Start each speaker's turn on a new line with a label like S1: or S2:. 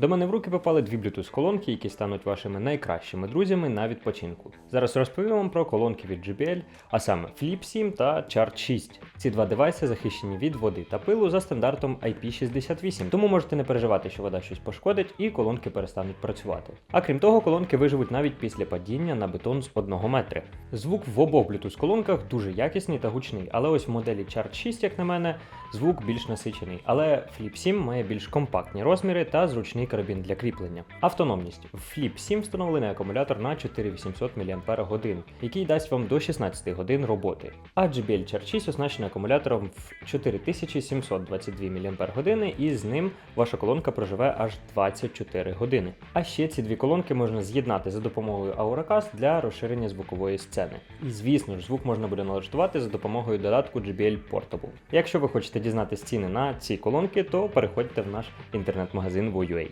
S1: До мене в руки попали дві Bluetooth колонки, які стануть вашими найкращими друзями на відпочинку. Зараз розповім вам про колонки від JBL, а саме Flip 7 та Charge 6. Ці два девайси захищені від води та пилу за стандартом IP68, тому можете не переживати, що вода щось пошкодить і колонки перестануть працювати. А крім того, колонки виживуть навіть після падіння на бетон з 1 метри. Звук в обох Bluetooth колонках дуже якісний та гучний, але ось в моделі Charge 6, як на мене, звук більш насичений. Але Flip 7 має більш компактні розміри та зручний карабін для кріплення. Автономність в Flip 7 встановлений акумулятор на 4800 мАч, який дасть вам до 16 годин роботи. А JBL Charge 6 оснащений акумулятором в 4722 мАч, і з ним ваша колонка проживе аж 24 години. А ще ці дві колонки можна з'єднати за допомогою Auracast для розширення звукової сцени. І звісно ж, звук можна буде налаштувати за допомогою додатку JBL Portable. Якщо ви хочете дізнатися ціни на ці колонки, то переходьте в наш інтернет-магазин VOUA.